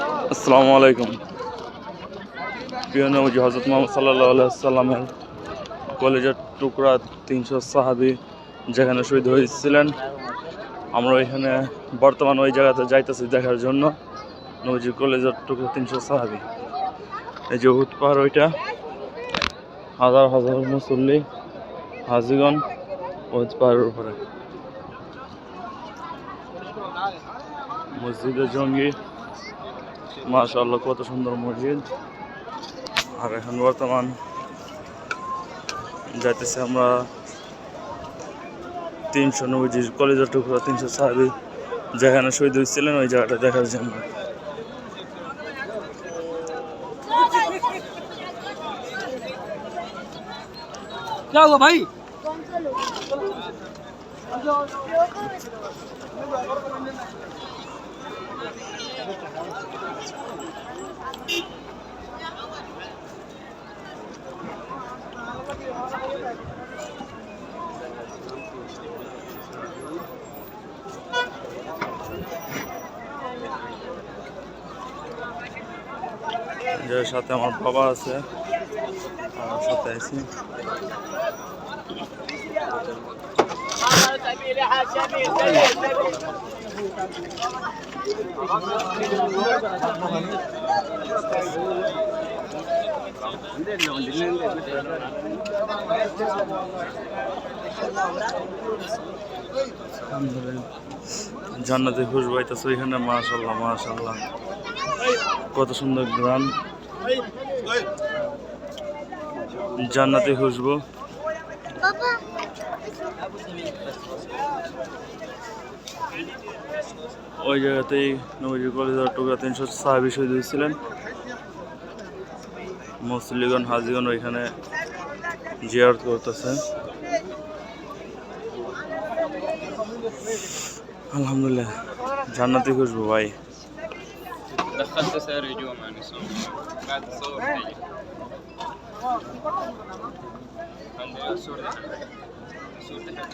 আসসালামু আলাইকুম। প্রিয় নবজি হজরত মোহাম্মদ সাল্লাহ সাল্লামের কলেজের টুকরা তিনশো সাহাবি যেখানে শহীদ হয়েছিলেন, আমরা এখানে বর্তমান ওই জায়গাতে যাইতেছি দেখার জন্য। নবজি কলেজের টুকরা তিনশো সাহাবি। এই যে উৎ পাহাড় ওইটা, হাজার হাজার মুসল্লি, হাজিগণ উৎ পাহাড়ের উপরে। মসজিদে জঙ্গি মাশাআল্লাহ, কত সুন্দর মসজিদ। আর এখন বর্তমান যাইতেছি আমরা তিনশো নব্বই কলেজের টুকরা, তিনশো সাহাবি, যেখানে শহীদ হয়েছিলেন, ওই জায়গাটা দেখার জন্য। क्या যে সাথে আমার বাবা আছে। আমার সাথে আছি। জান্নাতে খুশ পাইতেছে এখানে? মাশাল্লাহ মাশাল্লাহ কত সুন্দর গ্রাম। জান্নাতে খুশবু। ওই জায়গাতেই নবজি কলেজের টুকরা তিনশো সাহাবি শহীদ হয়েছিলেন। মুসলিগণ, হাজিগণ ওইখানে জিয়ারত করতেছে আলহামদুলিল্লাহ, জান্নাতি খুশবু ভাই। دخلت سير هجوم يعني سوم قاعد أصور فيجي عندي صور ده السور ده